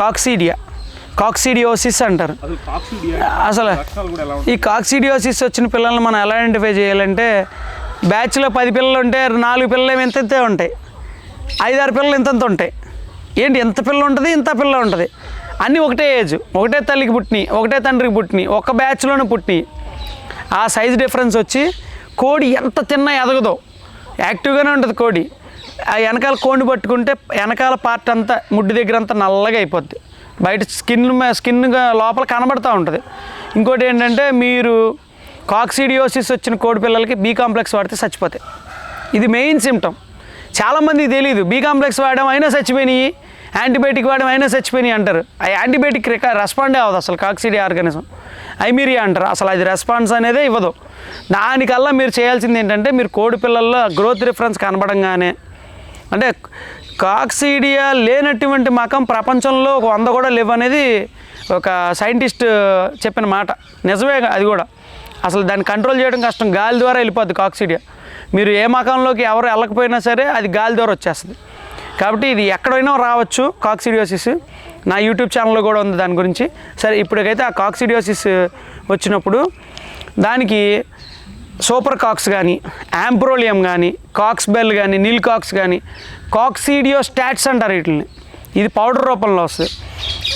కాక్సీడియా. కాక్సీడియోసిస్ అంటారు. అసలు ఈ కాక్సిడియోసిస్ వచ్చిన పిల్లల్ని మనం ఎలా ఐడెంటిఫై చేయాలంటే బ్యాచ్లో పది పిల్లలు ఉంటే నాలుగు పిల్లలు ఇంతే ఉంటాయి ఐదారు పిల్లలు ఇంతంత ఉంటాయి? ఏంటి ఎంత పిల్ల ఉంటుంది ఇంత పిల్ల ఉంటుంది? అన్నీ ఒకటే ఏజ్ ఒకటే తల్లికి పుట్టినాయి ఒకటే తండ్రికి పుట్టినాయి ఒక బ్యాచ్లోనే పుట్టినాయి ఆ సైజ్ డిఫరెన్స్ వచ్చి కోడి ఎంత తిన్నా ఎదగదో. యాక్టివ్గానే ఉంటుంది కోడి. ఆ వెనకాల కోండి పట్టుకుంటే వెనకాల పార్ట్ అంతా ముడ్డు దగ్గర అంతా నల్లగా అయిపోద్ది. బయట స్కిన్ స్కిన్ లోపల కనబడుతూ ఉంటుంది. ఇంకోటి ఏంటంటే మీరు కాక్సిడియోసిస్ వచ్చిన కోడి పిల్లలకి బీ కాంప్లెక్స్ వాడితే చచ్చిపోతాయి. ఇది మెయిన్ సిమ్టమ్ చాలామందికి తెలియదు బీ కాంప్లెక్స్ వాడడం అయినా చచ్చిపోయినాయి యాంటీబయాటిక్ వాడడం అయినా చచ్చిపోయినాయి అంటారు. ఆ యాంటీబయాటిక్ రెస్పాండే అవ్వదు అసలు కాక్సిడి ఆర్గానిజం. ఐమీరియా అంటారు. అసలు అది రెస్పాన్స్ అనేదే ఇవ్వదు. దానికల్లా మీరు చేయాల్సింది ఏంటంటే మీరు కోడి పిల్లల్లో గ్రోత్ రిఫరెన్స్ కనబడంగానే అంటే కాక్సీడియా లేనటువంటి మకం ప్రపంచంలో ఒక వంద కూడా లేవు అనేది ఒక సైంటిస్ట్ చెప్పిన మాట. నిజమే అది కూడా. అసలు దాన్ని కంట్రోల్ చేయడం కష్టం. గాలి ద్వారా వెళ్ళిపోద్ది కాక్సీడియా. మీరు ఏ మకంలోకి ఎవరు వెళ్ళకపోయినా సరే అది గాలి ద్వారా వచ్చేస్తుంది. కాబట్టి ఇది ఎక్కడైనా రావచ్చు కాక్సిడియోసిస్. నా యూట్యూబ్ ఛానల్లో కూడా ఉంది దాని గురించి. సరే ఇప్పటికైతే ఆ కాక్సిడియోసిస్ వచ్చినప్పుడు దానికి సూపర్ కాక్స్ కానీ యాంప్రోలియం కానీ కాక్స్ బెల్ కానీ నీల్ కాక్స్ కానీ కాక్సీడియో స్టాట్స్ అంటారు వీటిని ఇది పౌడర్ రూపంలో వస్తుంది.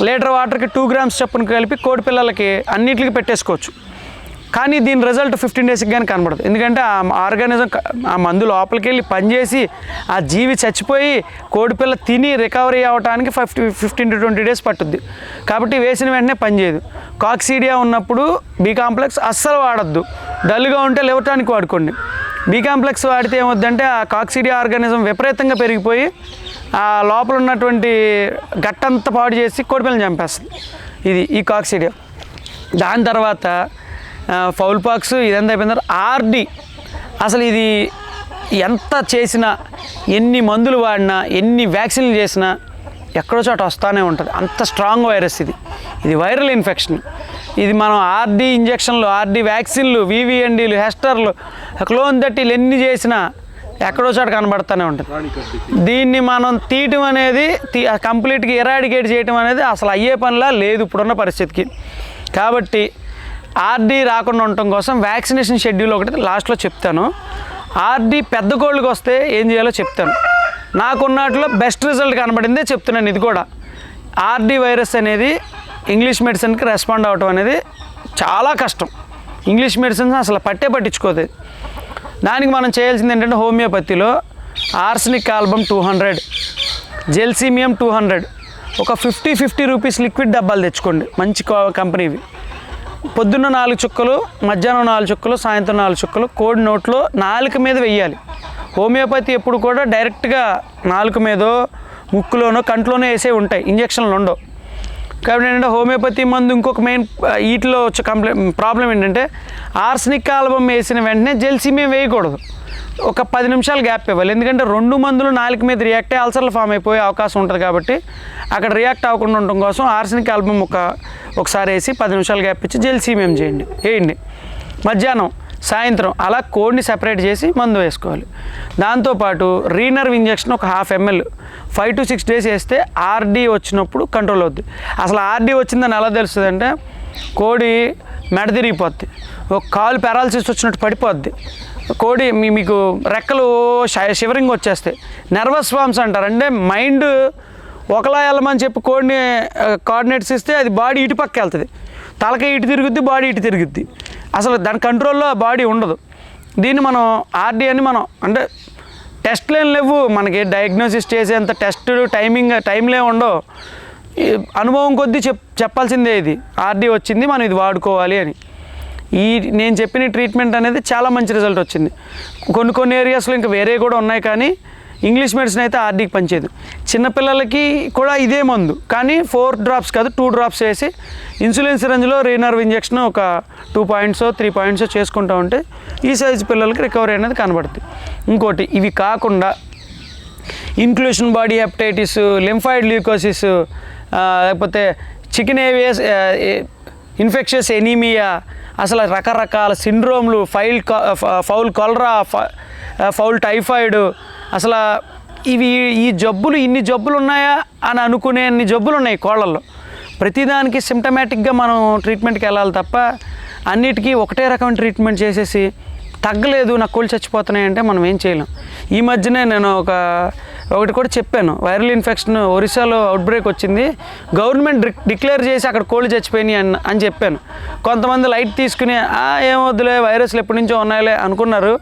లీటర్ వాటర్కి టూ గ్రామ్స్ చొప్పున కలిపి కోడి పిల్లలకి అన్నిటికి పెట్టేసుకోవచ్చు. కానీ దీని రిజల్ట్ ఫిఫ్టీన్ డేస్కి కానీ కనబడదు. ఎందుకంటే ఆ ఆర్గానిజం ఆ మందు లోపలికి వెళ్ళి పనిచేసి ఆ జీవి చచ్చిపోయి కోడిపిల్ల తిని రికవరీ అవ్వడానికి fifty fifteen to twenty days పట్టుద్ది. కాబట్టి వేసిన వెంటనే పనిచేయదు కాక్సీడియా ఉన్నప్పుడు బీ కాంప్లెక్స్ అస్సలు వాడద్దు. డల్గా ఉంటే లేవటానికి వాడుకోండి. బీ కాంప్లెక్స్ వాడితే ఏమవుద్దంటే ఆ కాక్సిడియా ఆర్గానిజం విపరీతంగా పెరిగిపోయి ఆ లోపల ఉన్నటువంటి గట్టంతా పాడు చేసి కోడిపిల్లని చంపేస్తుంది. ఇది ఈ కాక్సిడియా దాని తర్వాత ఫౌల్ పాక్స్ ఇదంతా అయిపోయిన తర్వాత ఆర్డి అసలు ఇది ఎంత చేసినా ఎన్ని మందులు వాడినా ఎన్ని వ్యాక్సిన్లు చేసినా ఎక్కడో చోట వస్తూనే ఉంటుంది. అంత స్ట్రాంగ్ వైరస్ ఇది. ఇది వైరల్ ఇన్ఫెక్షన్ ఇది మనం ఆర్డీ ఇంజక్షన్లు ఆర్డీ వ్యాక్సిన్లు వివిఎన్డీలు హెస్టర్లు క్లోన్ తట్టిలు ఎన్ని చేసినా ఎక్కడో చోట కనబడుతూనే ఉంటుంది. దీన్ని మనం తీయటం అనేది తీ- కంప్లీట్గా ఎరాడికేట్ చేయటం అనేది అసలు అయ్యే పనిలా లేదు ఇప్పుడున్న పరిస్థితికి. కాబట్టి ఆర్డీ రాకుండా ఉండటం కోసం వ్యాక్సినేషన్ షెడ్యూల్ ఒకటి లాస్ట్లో చెప్తాను. ఆర్డీ పెద్ద కోళ్ళకి వస్తే ఏం చేయాలో చెప్తాను. నాకున్నట్లో బెస్ట్ రిజల్ట్ కనబడిందే చెప్తున్నాను ఇది కూడా. ఆర్డీ వైరస్ అనేది ఇంగ్లీష్ మెడిసిన్కి రెస్పాండ్ అవ్వటం అనేది చాలా కష్టం. ఇంగ్లీష్ మెడిసిన్స్ అసలు పట్టే పట్టించుకోదు. దానికి మనం చేయాల్సింది ఏంటంటే హోమియోపతిలో arsenic album two hundred gelsemium two hundred ఒక ఫిఫ్టీ ఫిఫ్టీ రూపీస్ లిక్విడ్ డబ్బాలు తెచ్చుకోండి. మంచి కంపెనీవి. పొద్దున్న నాలుగు చుక్కలు మధ్యాహ్నం నాలుగు చుక్కలు సాయంత్రం నాలుగు చుక్కలు కోడి నోట్లో నాలుక మీద వెయ్యాలి. హోమియోపతి ఎప్పుడు కూడా డైరెక్ట్గా నాలుక మీదో ముక్కులోనో కంట్లోనో వేసే ఉంటాయి. ఇంజక్షన్లు ఉండవు. కాబట్టి ఏంటంటే హోమియోపతి మందు ఇంకొక మెయిన్ వీటిలో వచ్చే కంప్లైంట్ ప్రాబ్లం ఏంటంటే ఆర్సనిక్ ఆల్బమ్ వేసిన వెంటనే జెల్సీమియం వేయకూడదు. ఒక పది నిమిషాలు గ్యాప్ ఇవ్వాలి. ఎందుకంటే రెండు మందులు నాలుక మీద రియాక్ట్ అయ్యి అల్సర్లు ఫామ్ అయిపోయే అవకాశం ఉంటుంది కాబట్టి అక్కడ రియాక్ట్ అవ్వకుండా ఉండటం కోసం ఆర్సనిక్ ఆల్బమ్ ఒక ఒకసారి వేసి పది నిమిషాలు గ్యాప్ ఇచ్చి జెల్సీమియం చేయండి వేయండి. మధ్యాహ్నం సాయంత్రం అలా కోడ్ని సెపరేట్ చేసి మందు వేసుకోవాలి. దాంతోపాటు రీనర్వ్ ఇంజెక్షన్ ఒక half ML five to six days వేస్తే ఆర్డీ వచ్చినప్పుడు కంట్రోల్ అవుద్ది. అసలు ఆర్డీ వచ్చిందని ఎలా తెలుస్తుంది అంటే కోడి మెడ తిరిగిపోద్ది. ఒక కాలు పెరాలసిస్ వచ్చినట్టు పడిపోద్ది. కోడి మీ మీకు రెక్కలు షివరింగ్ వచ్చేస్తాయి. నర్వస్ ఫామ్స్ అంటారు. అంటే మైండ్ ఒకలా వెళ్ళమని చెప్పి కోడిని కోఆర్డినేట్స్ ఇస్తే అది బాడీ ఇటు పక్క వెళ్తుంది. తలకి ఇటు తిరుగుద్ది బాడీ ఇటు తిరుగుద్ది. అసలు దాని కంట్రోల్లో బాడీ ఉండదు. దీన్ని మనం ఆర్డీ అని మనం అంటే టెస్ట్లు లేవు. మనకి డయాగ్నోసిస్ చేసేంత టెస్ట్ టైమింగ్ టైంలే ఉండవు. అనుభవం కొద్దీ చెప్ చెప్పాల్సిందే ఇది. ఆర్డీ వచ్చింది మనం ఇది వాడుకోవాలి అని. ఈ నేను చెప్పిన ట్రీట్మెంట్ అనేది చాలా మంచి రిజల్ట్ వచ్చింది. కొన్ని కొన్ని ఏరియాస్లో ఇంకా వేరే కూడా ఉన్నాయి కానీ ఇంగ్లీష్ మెడిసిన్ అయితే ఆర్డీకి పనిచేయదు. చిన్నపిల్లలకి కూడా ఇదే మందు. కానీ ఫోర్ డ్రాప్స్ కాదు టూ డ్రాప్స్ వేసి ఇన్సులిన్ సిరంజ్లో రీనర్వ్ ఇంజెక్షన్ ఒక టూ పాయింట్స్ త్రీ పాయింట్స్ చేసుకుంటూ ఉంటే ఈ సైజు పిల్లలకి రికవరీ అనేది కనబడుతుంది ఇంకోటి ఇవి కాకుండా inclusion body hepatitis lymphoid leucosis లేకపోతే చికెన్ ఏవియస్ ఇన్ఫెక్షస్ ఎనీమియా అసలు రకరకాల సిండ్రోమ్లు fowl fowl cholera fowl typhoid అసలు ఇవి ఈ జబ్బులు ఇన్ని జబ్బులు ఉన్నాయా అని అనుకునే అన్ని జబ్బులు ఉన్నాయి కోళ్ళల్లో. ప్రతిదానికి సిమ్టమేటిక్గా మనం ట్రీట్మెంట్కి వెళ్ళాలి తప్ప అన్నిటికీ ఒకటే రకమైన ట్రీట్మెంట్ చేసేసి తగ్గలేదు నా కోళ్ళు చచ్చిపోతున్నాయి అంటే మనం ఏం చేయలేం. ఈ మధ్యనే నేను ఒక ఒకటి కూడా చెప్పాను. వైరల్ ఇన్ఫెక్షన్ ఒరిస్సాలో అవుట్బ్రేక్ వచ్చింది. గవర్నమెంట్ డిక్- డిక్లేర్ చేసి అక్కడ కోళ్ళు చచ్చిపోయినాయి అని అని చెప్పాను. కొంతమంది లైట్ తీసుకుని ఏం వద్దులే వైరస్లు ఎప్పటి నుంచో ఉన్నాయిలే అనుకున్నారు.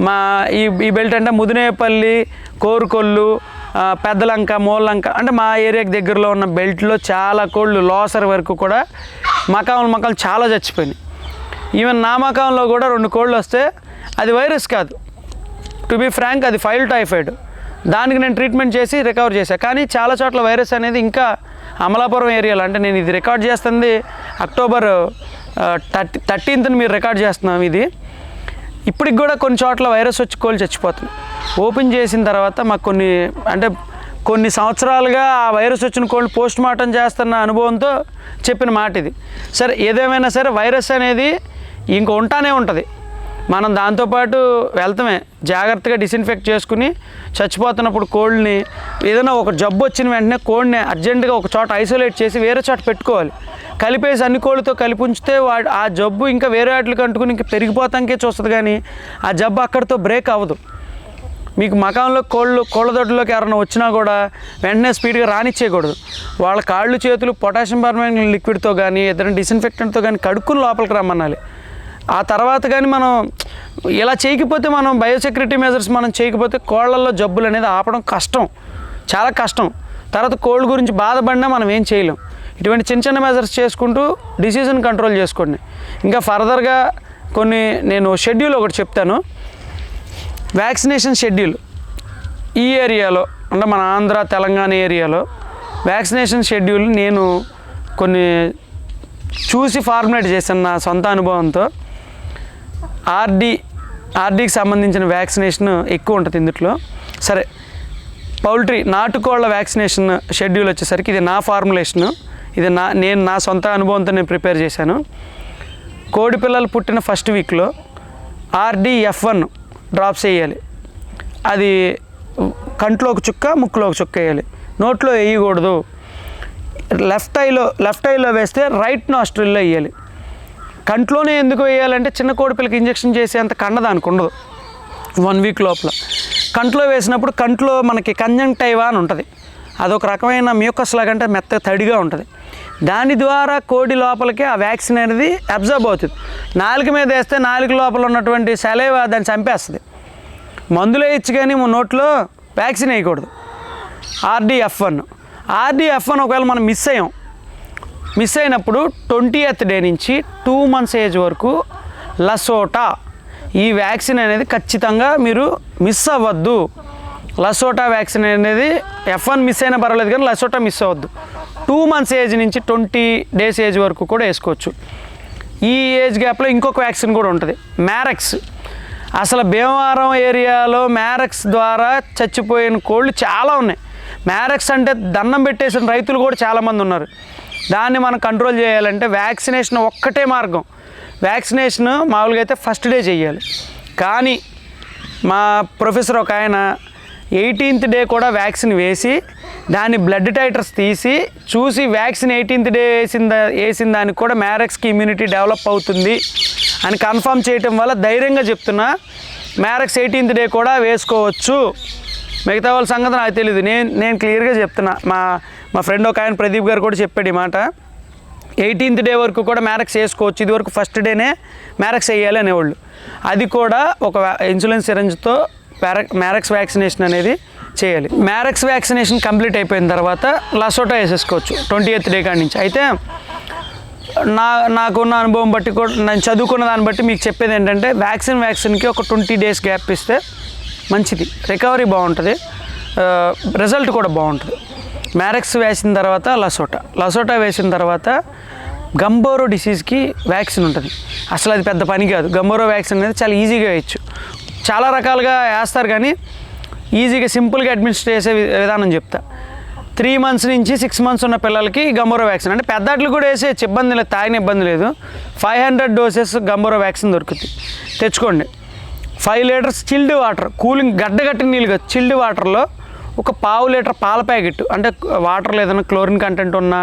మా ఈ ఈ బెల్ట్ అంటే ముదినేపల్లి కోరుకొల్లు పెద్దలంక మూలంక అంటే మా ఏరియాకి దగ్గరలో ఉన్న బెల్ట్లో చాలా కోళ్ళు లోసర్ వరకు కూడా మకాములు మకాలు చాలా చచ్చిపోయినాయి. ఈవెన్ నా మకాంలో కూడా రెండు కోళ్ళు వస్తే అది వైరస్ కాదు. టు బీ ఫ్రాంక్ అది ఫైల్ టైఫాయిడ్. దానికి నేను ట్రీట్మెంట్ చేసి రికవర్ చేశాను కానీ చాలా చోట్ల వైరస్ అనేది ఇంకా అమలాపురం ఏరియాలో అంటే నేను ఇది రికార్డ్ చేస్తుంది అక్టోబర్ థర్టీ థర్టీన్త్ని మీరు రికార్డ్ చేస్తున్నాం ఇది. ఇప్పటికి కూడా కొన్ని చోట్ల వైరస్ వచ్చి కోళ్ళు చచ్చిపోతుంది. ఓపెన్ చేసిన తర్వాత మాకు కొన్ని అంటే కొన్ని సంవత్సరాలుగా ఆ వైరస్ వచ్చిన కోళ్ళు పోస్ట్ మార్టం చేస్తున్న అనుభవంతో చెప్పిన మాట ఇది. సరే ఏదేమైనా సరే వైరస్ అనేది ఇంక ఉంటానే ఉంటుంది. మనం దాంతోపాటు వెళ్తామే. జాగ్రత్తగా డిస్ఇన్ఫెక్ట్ చేసుకుని చచ్చిపోతున్నప్పుడు కోళ్ళని ఏదైనా ఒక జబ్బు వచ్చిన వెంటనే కోడిని అర్జెంటుగా ఒక చోట ఐసోలేట్ చేసి వేరే చోట పెట్టుకోవాలి. కలిపేసి అన్ని కోళ్ళతో కలిపి ఉంచితే వా ఆ జబ్బు ఇంకా వేరే వాటికి అంటుకుని ఇంకా పెరిగిపోతానికే చూస్తుంది కానీ ఆ జబ్బు అక్కడితో బ్రేక్ అవ్వదు. మీకు మకాంలో కోళ్ళు కోళ్ళదొడ్లోకి ఎవరైనా వచ్చినా కూడా వెంటనే స్పీడ్గా రానిచ్చేయకూడదు. వాళ్ళ కాళ్ళు చేతులు పొటాషియం పర్మాంగ్ లిక్విడ్తో కానీ ఏదైనా డిస్ఇన్ఫెక్టెంట్తో కానీ కడుక్కుని లోపలికి రమ్మనాలి. ఆ తర్వాత కానీ మనం ఇలా చేయకపోతే మనం బయోసెక్యూరిటీ మెజర్స్ మనం చేయకపోతే కోళ్ళల్లో జబ్బులు అనేది ఆపడం కష్టం. చాలా కష్టం. తర్వాత కోళ్ళ గురించి బాధపడినా మనం ఏం చేయలేం. ఇటువంటి చిన్న చిన్న మెజర్స్ చేసుకుంటూ డిసీజన్ కంట్రోల్ చేసుకోండి. ఇంకా ఫర్దర్గా కొన్ని నేను షెడ్యూల్ ఒకటి చెప్తాను. వ్యాక్సినేషన్ షెడ్యూల్ ఈ ఏరియాలో అంటే మన ఆంధ్ర తెలంగాణ ఏరియాలో వ్యాక్సినేషన్ షెడ్యూల్ నేను కొన్ని చూసి ఫార్ములేట్ చేశాను నా సొంత అనుభవంతో. ఆర్డి ఆర్డీకి సంబంధించిన వ్యాక్సినేషన్ ఎక్కువ ఉంటుంది ఇందులో సరే పౌల్ట్రీ నాటుకోళ్ళ వ్యాక్సినేషన్ షెడ్యూల్ వచ్చేసరికి ఇది నా ఫార్ములేషను. ఇది నా నేను నా సొంత అనుభవంతో నేను ప్రిపేర్ చేశాను. కోడి పిల్లలు పుట్టిన ఫస్ట్ వీక్లో ఆర్డీ ఎఫ్ వన్ డ్రాప్స్ వేయాలి. అది కంట్లో ఒక చుక్క ముక్కులో ఒక చుక్క వేయాలి. నోట్లో వేయకూడదు. లెఫ్ట్ ఐలో లెఫ్ట్ ఐలో వేస్తే రైట్ నాస్ట్రిల్లో వేయాలి. కంట్లోనే ఎందుకు వేయాలంటే చిన్న కోడి పిల్లకి ఇంజెక్షన్ చేసేంత కండదానికి ఉండదు. వన్ వీక్ లోపల. కంట్లో వేసినప్పుడు కంట్లో మనకి కంజంక్టైవా అని ఉంటుంది. అదొక రకమైన మ్యూకస్ లాగంటే మెత్త తడిగా ఉంటుంది. దాని ద్వారా కోడి లోపలికి ఆ వ్యాక్సిన్ అనేది అబ్జర్బ్ అవుతుంది. నాలుక మీద వేస్తే నాలుక లోపల ఉన్నటువంటి సెలైవా దాన్ని చంపేస్తుంది. మందులు ఇచ్చి కానీ మన నోట్లో వ్యాక్సిన్ వేయకూడదు. ఆర్డీఎఫ్ వన్ ఆర్డీఎఫ్ వన్ ఒకవేళ మనం మిస్ అయ్యాం మిస్ అయినప్పుడు ట్వంటీ ఎత్ డే నుంచి టూ మంత్స్ ఏజ్ వరకు లసోటా. ఈ వ్యాక్సిన్ అనేది ఖచ్చితంగా మీరు మిస్ అవ్వద్దు. లసోటా వ్యాక్సిన్ అనేది ఎఫ్ వన్ మిస్ అయినా పర్వాలేదు కానీ లసోటా మిస్ అవ్వద్దు. టూ మంత్స్ ఏజ్ నుంచి ట్వంటీ డేస్ ఏజ్ వరకు కూడా వేసుకోవచ్చు. ఈ ఏజ్ గ్యాప్లో ఇంకొక వ్యాక్సిన్ కూడా ఉంటుంది. మ్యారక్స్. అసలు భీమవరం ఏరియాలో మ్యారక్స్ ద్వారా చచ్చిపోయిన కోళ్ళు చాలా ఉన్నాయి. మ్యారక్స్ అంటే దండం పెట్టేసిన రైతులు కూడా చాలామంది ఉన్నారు. దాన్ని మనం కంట్రోల్ చేయాలంటే వ్యాక్సినేషన్ ఒక్కటే మార్గం. వ్యాక్సినేషన్ మామూలుగా అయితే ఫస్ట్ డే చేయాలి కానీ మా ప్రొఫెసర్ ఒక ఆయన ఎయిటీన్త్ డే కూడా వ్యాక్సిన్ వేసి దాన్ని బ్లడ్ టైటర్స్ తీసి చూసి వ్యాక్సిన్ ఎయిటీన్త్ డే వేసిందా వేసిన దానికి కూడా మ్యారక్స్కి ఇమ్యూనిటీ డెవలప్ అవుతుంది అని కన్ఫర్మ్ చేయటం వల్ల ధైర్యంగా చెప్తున్నా మ్యారక్స్ ఎయిటీన్త్ డే కూడా వేసుకోవచ్చు. మిగతా వాళ్ళ సంగతి నాకు తెలియదు నేను నేను క్లియర్గా చెప్తున్నా. మా మా ఫ్రెండ్ ఒక ఆయన ప్రదీప్ గారు కూడా చెప్పాడు ఈ మాట. ఎయిటీన్త్ డే వరకు కూడా మ్యారక్స్ వేసుకోవచ్చు ఇది వరకు ఫస్ట్ డేనే మ్యారక్స్ వేయాలి అనేవాళ్ళు. అది కూడా ఒక ఇన్సులిన్ సిరంజ్తో మ్యారక్స్ వ్యాక్సినేషన్ అనేది చేయాలి. మ్యారక్స్ వ్యాక్సినేషన్ కంప్లీట్ అయిపోయిన తర్వాత లసోటా వేసేసుకోవచ్చు. ట్వంటీ ఎయిత్ డే కాడి నుంచి. అయితే నా నాకున్న అనుభవం బట్టి కూడా నేను చదువుకున్న దాన్ని బట్టి మీకు చెప్పేది ఏంటంటే వ్యాక్సిన్ వ్యాక్సిన్కి ఒక ట్వంటీ డేస్ గ్యాప్ ఇస్తే మంచిది. రికవరీ బాగుంటుంది. రిజల్ట్ కూడా బాగుంటుంది. మ్యారక్స్ వేసిన తర్వాత లసోటా. లసోటా వేసిన తర్వాత గంబోరో డిసీజ్కి వ్యాక్సిన్ ఉంటుంది. అసలు అది పెద్ద పని కాదు. గంబోరో వ్యాక్సిన్ అనేది చాలా ఈజీగా వేయచ్చు. చాలా రకాలుగా వేస్తారు కానీ ఈజీగా సింపుల్గా అడ్మినిస్టర్ చేసే విధానం చెప్తా. త్రీ మంత్స్ నుంచి సిక్స్ మంత్స్ ఉన్న పిల్లలకి గంబోరో వ్యాక్సిన్. అంటే పెద్దట్లు కూడా వేసే ఇబ్బంది లేదు. తాగిన ఇబ్బంది లేదు. Five hundred doses Gumboro vaccine దొరుకుతుంది. తెచ్చుకోండి. Five litres chilled water. Cooling గడ్డగట్టి నీళ్ళు కాదు. చిల్డ్ వాటర్లో ఒక పావు లీటర్ పాల ప్యాకెట్. అంటే వాటర్లో ఏదైనా క్లోరిన్ కంటెంట్ ఉన్నా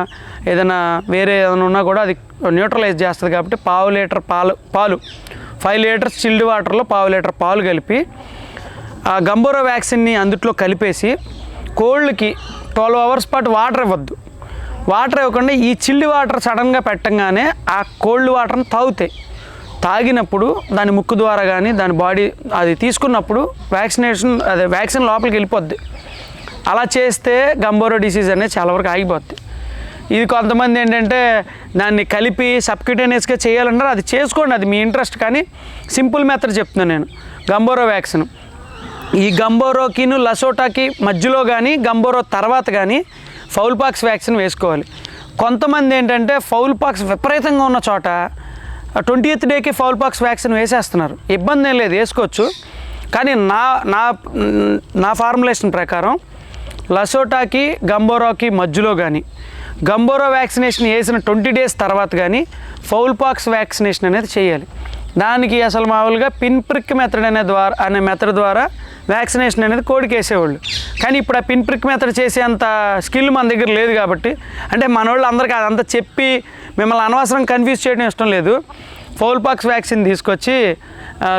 ఏదైనా వేరే ఏదైనా ఉన్నా కూడా అది న్యూట్రలైజ్ చేస్తుంది కాబట్టి పావు లీటర్ పాలు పాలు. ఫైవ్ లీటర్స్ చిల్డ్ వాటర్లో పావు లీటర్ పాలు కలిపి ఆ గంబోరో వ్యాక్సిన్ని అందుట్లో కలిపేసి కోళ్ళకి ట్వెల్వ్ అవర్స్ పాటు వాటర్ ఇవ్వద్దు. వాటర్ ఇవ్వకుండా ఈ చిల్డ్ వాటర్ సడన్గా పెట్టంగానే ఆ కోల్డ్ వాటర్ని తాగుతాయి. తాగినప్పుడు దాని ముక్కు ద్వారా కానీ దాని బాడీ అది తీసుకున్నప్పుడు వ్యాక్సినేషన్ అదే వ్యాక్సిన్ లోపలికి వెళ్ళిపోద్ది. అలా చేస్తే గంబోరో డిసీజ్ అనేది చాలా వరకు ఆగిపోద్ది. ఇది కొంతమంది ఏంటంటే దాన్ని కలిపి సబ్క్యూటేనియస్గా చేయాలంటారు అది చేసుకోండి అది మీ ఇంట్రెస్ట్ కానీ సింపుల్ మెథడ్ చెప్తున్నాను నేను. గంబోరో వ్యాక్సిన్ ఈ గంబోరోకిను లసోటాకి మధ్యలో కానీ గంబోరో తర్వాత కానీ ఫౌల్ పాక్స్ వ్యాక్సిన్ వేసుకోవాలి. కొంతమంది ఏంటంటే ఫౌల్ పాక్స్ విపరీతంగా ఉన్న చోట ట్వంటీ ఎయిత్ డేకి ఫౌల్ పాక్స్ వ్యాక్సిన్ వేసేస్తున్నారు. ఇబ్బంది ఏం లేదు వేసుకోవచ్చు. కానీ నా నా నా ఫార్ములేషన్ ప్రకారం లసోటాకి గంబోరాకి మధ్యలో కానీ గంబోరా వ్యాక్సినేషన్ వేసిన ట్వంటీ డేస్ తర్వాత కానీ ఫౌల్ పాక్స్ వ్యాక్సినేషన్ అనేది చేయాలి. దానికి అసలు మామూలుగా పిన్ ప్రిక్ మెథడ్ అనే ద్వారా అనే మెథడ్ ద్వారా వ్యాక్సినేషన్ అనేది కోడికి వేసేవాళ్ళు కానీ ఇప్పుడు ఆ పిన్ ప్రిక్ మెథడ్ చేసేంత స్కిల్ మన దగ్గర లేదు కాబట్టి అంటే మన వాళ్ళు అందరికీ అదంతా చెప్పి మిమ్మల్ని అనవసరం కన్ఫ్యూజ్ చేయడం ఇష్టం లేదు. ఫౌల్ పాక్స్ వ్యాక్సిన్ తీసుకొచ్చి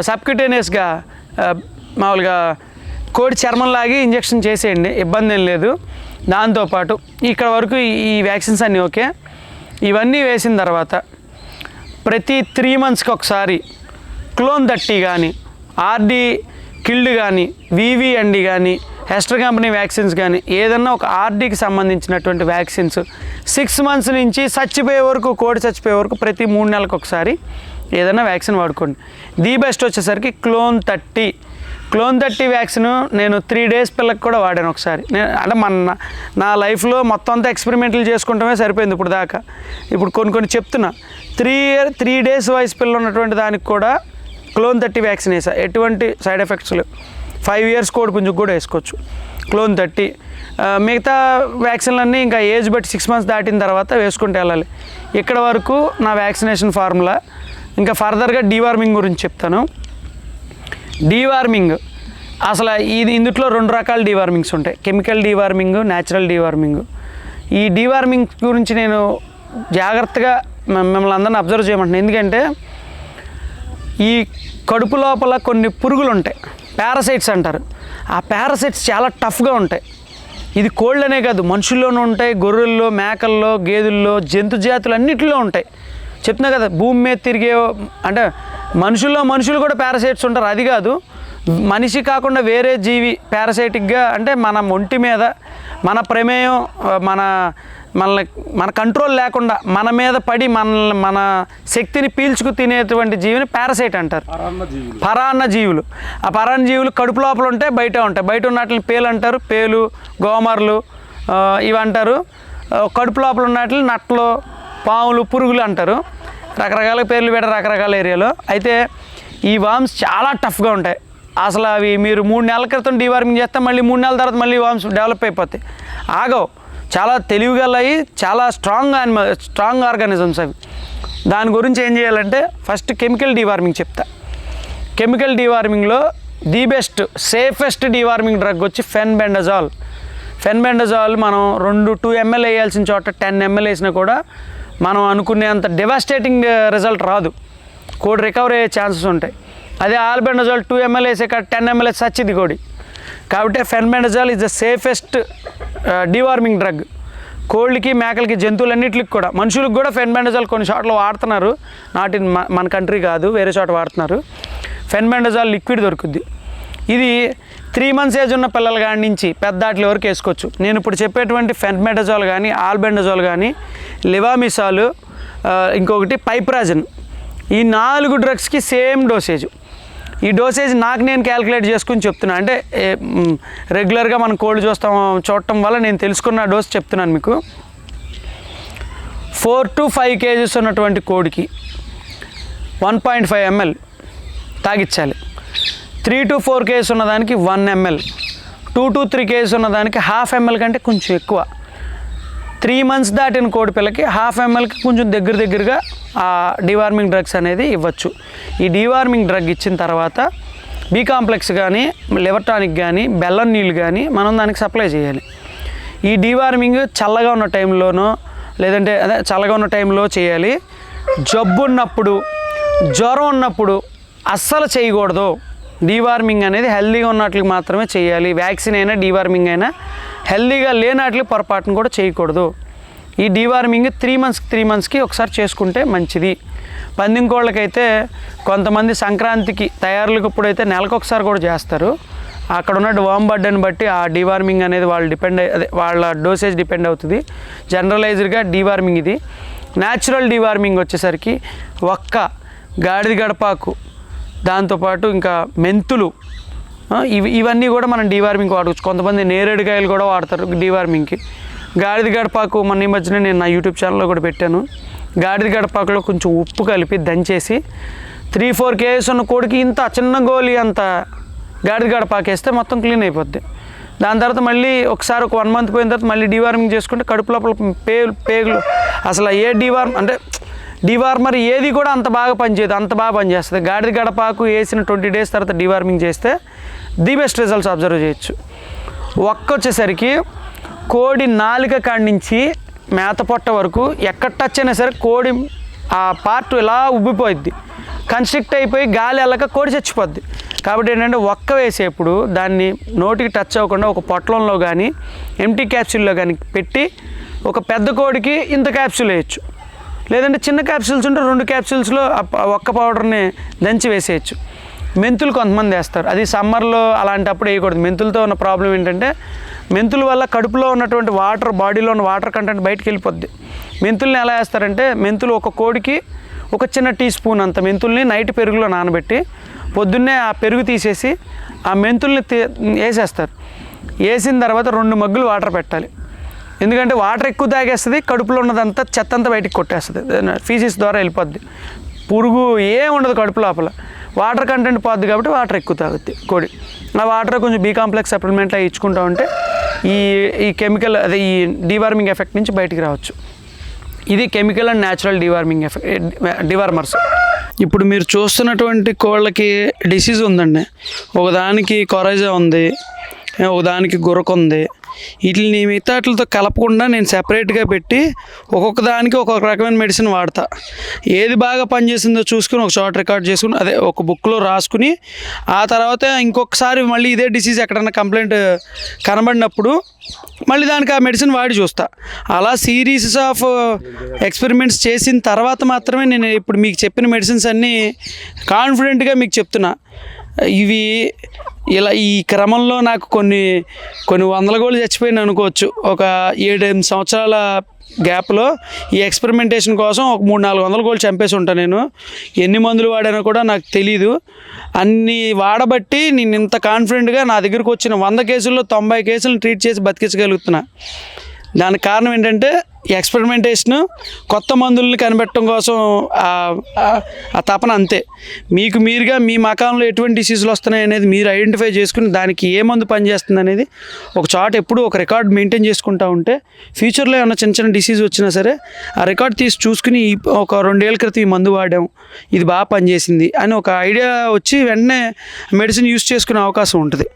సబ్క్యూటేనియస్గా మామూలుగా కోడి చర్మం లాగి ఇంజెక్షన్ చేసేయండి ఇబ్బంది ఏం లేదు. దాంతోపాటు ఇక్కడ వరకు ఈ- వ్యాక్సిన్స్ అన్నీ ఓకే. ఇవన్నీ వేసిన తర్వాత ప్రతి త్రీ మంత్స్కి ఒకసారి క్లోన్ థర్టీ కానీ ఆర్డి కిల్డ్ కానీ వివిఎండి కానీ హెస్టర్ కంపెనీ వ్యాక్సిన్స్ కానీ ఏదన్నా ఒక ఆర్డీకి సంబంధించినటువంటి వ్యాక్సిన్స్ సిక్స్ మంత్స్ నుంచి చచ్చిపోయే వరకు కోడి చచ్చిపోయే వరకు ప్రతి మూడు నెలలకు ఒకసారి ఏదైనా వ్యాక్సిన్ వాడుకోండి. ది బెస్ట్ వచ్చేసరికి clone thirty clone thirty vaccine నేను త్రీ డేస్ పిల్లకి కూడా వాడాను ఒకసారి. నేను అంటే మన నా లైఫ్లో మొత్తం అంతా ఎక్స్పెరిమెంట్లు చేసుకుంటమే సరిపోయింది ఇప్పుడు దాకా. ఇప్పుడు కొన్ని కొన్ని చెప్తున్నా. త్రీ ఇయర్ త్రీ డేస్ వయసు పిల్లలు ఉన్నటువంటి దానికి కూడా క్లోన్ థర్టీ వ్యాక్సిన్ వేసా. ఎటువంటి సైడ్ ఎఫెక్ట్స్ లేవు. ఫైవ్ ఇయర్స్ కోడి పుంజుకు కూడా వేసుకోవచ్చు. క్లోన్ థర్టీ మిగతా వ్యాక్సిన్లన్నీ ఇంకా ఏజ్ బట్టి సిక్స్ మంత్స్ దాటిన తర్వాత వేసుకుంటూ వెళ్ళాలి. ఇక్కడ వరకు నా వ్యాక్సినేషన్ ఫార్ములా ఇంకా ఫర్దర్గా డీవార్మింగ్ గురించి చెప్తాను. డీవార్మింగ్. అసలు ఇది ఇందుట్లో రెండు రకాల డీవార్మింగ్స్ ఉంటాయి. Chemical deworming natural deworming. ఈ డీవార్మింగ్ గురించి నేను జాగ్రత్తగా మిమ్మల్ని అందరిని అబ్జర్వ్ చేయమంటున్నాను ఎందుకంటే ఈ కడుపు లోపల కొన్ని పురుగులు ఉంటాయి. పారాసైట్స్ అంటారు. ఆ పారాసైట్స్ చాలా టఫ్గా ఉంటాయి. ఇది కోళ్ళనే కాదు. మనుషుల్లోనూ ఉంటాయి. గొర్రెల్లో మేకల్లో గేదెల్లో జంతు జాతులు అన్నిటిలో ఉంటాయి. చెప్తున్నా కదా భూమి మీద తిరిగే అంటే మనుషుల్లో మనుషులు కూడా పారాసైట్స్ ఉంటారు అది కాదు. మనిషి కాకుండా వేరే జీవి పారాసైటిక్గా అంటే మన ఒంటి మీద మన ప్రమేయం మన మనల్ని మన కంట్రోల్ లేకుండా మన మీద పడి మనల్ని మన శక్తిని పీల్చుకు తినేటువంటి జీవిని పారాసైట్ అంటారు. పరాన్న జీవులు. ఆ పరాన్న జీవులు కడుపు లోపల ఉంటాయి బయట ఉంటాయి. బయట ఉన్న వాటిని పేలు అంటారు. పేలు గోమర్లు ఇవి అంటారు కడుపు లోపల ఉన్న వాటిని నట్లు పాములు పురుగులు అంటారు. రకరకాల పేర్లు పెడతారు రకరకాల ఏరియాలో. అయితే ఈ వామ్స్ చాలా టఫ్గా ఉంటాయి. అసలు అవి మీరు మూడు నెలల క్రితం డీవార్మింగ్ చేస్తే మళ్ళీ మూడు నెలల తర్వాత మళ్ళీ వామ్స్ డెవలప్ అయిపోతాయి. ఆగవు. చాలా తెలివిగలవి చాలా స్ట్రాంగ్ యానిమల్ స్ట్రాంగ్ ఆర్గానిజమ్స్ అవి. దాని గురించి ఏం చేయాలంటే ఫస్ట్ కెమికల్ డీవార్మింగ్ చెప్తా. Chemical డీవార్మింగ్లో the best safest deworming drug వచ్చి ఫెన్ బెండజాల్ ఫెన్ బెండజాల్ మనం రెండు టూ ఎంఎల్ వేయాల్సిన చోట టెన్ ఎంఎల్ వేసినా కూడా మనం అనుకునేంత డెవాస్టేటింగ్ రిజల్ట్ రాదు. కోడి రికవరీ అయ్యే ఛాన్సెస్ ఉంటాయి. అదే ఆల్బెండజాల్ టూ ఎంఎల్ ఇక్కడ టెన్ ఎంఎల్ సచ్చిది కోడి. కాబట్టి fenbendazole is the safest deworming drug కోళ్ళకి మేకలకి జంతువులన్నిటికి కూడా మనుషులకు కూడా ఫెన్బెండజాల్ కొన్ని చోట్ల వాడుతున్నారు. నాట్ ఇన్ మన కంట్రీ కాదు వేరే చోట వాడుతున్నారు. ఫెన్బెండజాల్ లిక్విడ్ దొరుకుద్ది. ఇది త్రీ మంత్స్ ఏజ్ ఉన్న పిల్లల కాడి నుంచి పెద్దాట్ల వరకు వేసుకోవచ్చు. నేను ఇప్పుడు చెప్పేటువంటి ఫెన్బెండజాల్ కానీ ఆల్బెండజోల్ కానీ లివామిసాలు ఇంకొకటి పైప్రాజన్. ఈ నాలుగు డ్రగ్స్కి సేమ్ డోసేజ్ ఈ డోసేజ్ నాకు నేను క్యాలిక్యులేట్ చేసుకుని చెప్తున్నా. అంటే రెగ్యులర్గా మనం కోల్డ్ చూస్తాం చూడటం వల్ల నేను తెలుసుకున్న డోస్ చెప్తున్నాను మీకు. ఫోర్ టు ఫైవ్ కేజీస్ ఉన్నటువంటి కోడికి వన్ పాయింట్ ఫైవ్ ఎంఎల్ తాగిచ్చాలి. త్రీ టు ఫోర్ కేజీస్ ఉన్నదానికి one ML. Two to three kgs ఉన్నదానికి హాఫ్ ఎంఎల్ కంటే కొంచెం ఎక్కువ. త్రీ మంత్స్ దాటిన కోడి పిల్లకి హాఫ్ ఎంఎల్కి కొంచెం దగ్గర దగ్గరగా ఆ డివార్మింగ్ డ్రగ్స్ అనేది ఇవ్వచ్చు. ఈ డివార్మింగ్ డ్రగ్ ఇచ్చిన తర్వాత బీ కాంప్లెక్స్ కానీ లివర్ టానిక్ కానీ బెల్లం నీళ్ళు కానీ మనం దానికి సప్లై చేయాలి. ఈ డివార్మింగ్ చల్లగా ఉన్న టైంలోనో లేదంటే అదే చల్లగా ఉన్న టైంలో చేయాలి. జబ్బు ఉన్నప్పుడు జ్వరం ఉన్నప్పుడు అస్సలు చేయకూడదు. డీవార్మింగ్ అనేది హెల్దీగా ఉన్నట్లు మాత్రమే చేయాలి. వ్యాక్సిన్ అయినా డీవార్మింగ్ అయినా హెల్దీగా లేనట్లు పొరపాటును కూడా చేయకూడదు. ఈ డీవార్మింగ్ త్రీ మంత్స్కి త్రీ మంత్స్కి ఒకసారి చేసుకుంటే మంచిది. పందింకోళ్ళకైతే కొంతమంది సంక్రాంతికి తయారులకు ఇప్పుడైతే నెలకు ఒకసారి కూడా చేస్తారు. అక్కడ ఉన్న వామ్ బర్డని బట్టి ఆ డీవార్మింగ్ అనేది వాళ్ళు డిపెండ్ అదే వాళ్ళ డోసేజ్ డిపెండ్ అవుతుంది. జనరలైజ్డ్గా డీవార్మింగ్ ఇది. న్యాచురల్ డీవార్మింగ్ వచ్చేసరికి ఒక్క గాడిద గడపాకు దాంతోపాటు ఇంకా మెంతులు ఇవి ఇవన్నీ కూడా మనం డీవార్మింగ్ వాడవచ్చు. కొంతమంది నేరేడుకాయలు కూడా వాడతారు డీవార్మింగ్కి గాడిద గడపాకు మన ఈ మధ్యన నేను నా యూట్యూబ్ ఛానల్లో కూడా పెట్టాను. గాడిద గడపాకులో కొంచెం ఉప్పు కలిపి దంచేసి త్రీ ఫోర్ కేజెస్ ఉన్న కోడికి ఇంత చిన్న గోలి అంత గాడిద గడపాకు వేస్తే మొత్తం క్లీన్ అయిపోద్ది. దాని తర్వాత మళ్ళీ ఒకసారి ఒక వన్ మంత్ పోయిన తర్వాత మళ్ళీ డీవార్మింగ్ చేసుకుంటే కడుపు లోపల పే పేగులు అసలు ఏ డీవార్మ్ అంటే డివార్మర్ ఏది కూడా అంత బాగా పనిచేయదు అంత బాగా పనిచేస్తుంది. గాడిద గడపాకు వేసిన ట్వంటీ డేస్ తర్వాత డివార్మింగ్ చేస్తే ది బెస్ట్ రిజల్ట్స్ అబ్జర్వ్ చేయొచ్చు. ఒక్క వచ్చేసరికి కోడి నాలుక కాడి నుంచి మేత పొట్ట వరకు ఎక్కడ టచ్ అయినా సరే కోడి ఆ పార్ట్ ఇలా ఉబ్బిపోయిద్ది. కన్స్ట్రిక్ట్ అయిపోయి గాలి వెళ్ళక కోడి చచ్చిపోద్ది. కాబట్టి ఏంటంటే ఒక్క వేసేప్పుడు దాన్ని నోటికి టచ్ అవ్వకుండా ఒక పొట్లంలో కానీ ఎంటీ క్యాప్సూల్లో కానీ పెట్టి ఒక పెద్ద కోడికి ఇంత క్యాప్సూల్ వేయచ్చు. లేదంటే చిన్న క్యాప్సూల్స్ ఉంటే రెండు క్యాప్సూల్స్లో ఒక్క పౌడర్ని దంచి వేసేయచ్చు. మెంతులు కొంతమంది వేస్తారు. అది సమ్మర్లో అలాంటప్పుడు వేయకూడదు. మెంతులతో ఉన్న ప్రాబ్లం ఏంటంటే మెంతుల వల్ల కడుపులో ఉన్నటువంటి వాటర్ బాడీలో ఉన్న వాటర్ కంటెంట్ బయటకు వెళ్ళిపోద్ది. మెంతుల్ని ఎలా వేస్తారంటే మెంతులు ఒక కోడికి ఒక చిన్న టీ స్పూన్ అంత మెంతుల్ని నైట్ పెరుగులో నానబెట్టి పొద్దున్నే ఆ పెరుగు తీసేసి ఆ మెంతుల్ని తీ- వేసేస్తారు. వేసిన తర్వాత రెండు మగ్గులు వాటర్ పెట్టాలి. ఎందుకంటే వాటర్ ఎక్కువ తాగేస్తుంది కడుపులో ఉన్నదంతా చెత్త అంతా బయటికి కొట్టేస్తుంది. ఫీసిస్ ద్వారా వెళ్ళిపోద్ది. పురుగు ఏం ఉండదు కడుపు లోపల. వాటర్ కంటెంట్ పోద్ది కాబట్టి వాటర్ ఎక్కువ తాగుద్ది కోడి. ఆ వాటర్ కొంచెం బీ కాంప్లెక్స్ సప్లిమెంట్ అవి ఇచ్చుకుంటా ఉంటే ఈ ఈ కెమికల్ అదే ఈ డీవార్మింగ్ ఎఫెక్ట్ నుంచి బయటికి రావచ్చు. ఇది chemical and natural deworming effect dewormers. ఇప్పుడు మీరు చూస్తున్నటువంటి కోళ్ళకి డిసీజ్ ఉందండి. ఒకదానికి కొరైజా ఉంది ఒకదానికి గురక ఉంది వీటిని మిగతా వాటితో కలపకుండా నేను సెపరేట్గా పెట్టి ఒక్కొక్క దానికి ఒక్కొక్క రకమైన మెడిసిన్ వాడతా. ఏది బాగా పనిచేసిందో చూసుకుని ఒక షార్ట్ రికార్డ్ చేసుకుని అదే ఒక బుక్లో రాసుకుని ఆ తర్వాత ఇంకొకసారి మళ్ళీ ఇదే డిసీజ్ ఎక్కడన్నా కంప్లైంట్ కనబడినప్పుడు మళ్ళీ దానికి ఆ మెడిసిన్ వాడి చూస్తా. అలా సిరీస్ ఆఫ్ ఎక్స్పెరిమెంట్స్ చేసిన తర్వాత మాత్రమే నేను ఇప్పుడు మీకు చెప్పిన మెడిసిన్స్ అన్నీ కాన్ఫిడెంట్గా మీకు చెప్తున్నా. ఇవి ఇలా ఈ క్రమంలో నాకు కొన్ని కొన్ని వందల గోళ్ళు చచ్చిపోయింది అనుకోవచ్చు. ఒక ఏడెనిమిది సంవత్సరాల గ్యాప్లో ఈ ఎక్స్పెరిమెంటేషన్ కోసం ఒక మూడు నాలుగు వందల గోళ్ళు చంపేసి ఉంటాను నేను. ఎన్ని మందులు వాడానో కూడా నాకు తెలీదు. అన్ని వాడబట్టి నేను ఇంత కాన్ఫిడెంట్గా నా దగ్గరకు వచ్చిన వంద కేసుల్లో తొంభై కేసులను ట్రీట్ చేసి బతికించగలుగుతున్నా. దానికి కారణం ఏంటంటే ఎక్స్పెరిమెంటేషన్ కొత్త మందుల్ని కనిపెట్టడం కోసం ఆ- తపన అంతే. మీకు మీరుగా మీ మకాంలో ఎటువంటి డిసీజులు వస్తున్నాయి అనేది మీరు ఐడెంటిఫై చేసుకుని దానికి ఏ మందు పనిచేస్తుంది అనేది ఒక చాట్ ఎప్పుడు ఒక రికార్డ్ మెయింటైన్ చేసుకుంటా ఉంటే ఫ్యూచర్లో ఏమైనా చిన్న చిన్న డిసీజ్ వచ్చినా సరే ఆ రికార్డ్ తీసి చూసుకుని ఈ ఒక రెండేళ్ళ క్రితం ఈ మందు వాడాం ఇది బాగా పనిచేసింది అని ఒక ఐడియా వచ్చి వెంటనే మెడిసిన్ యూస్ చేసుకునే అవకాశం ఉంటుంది.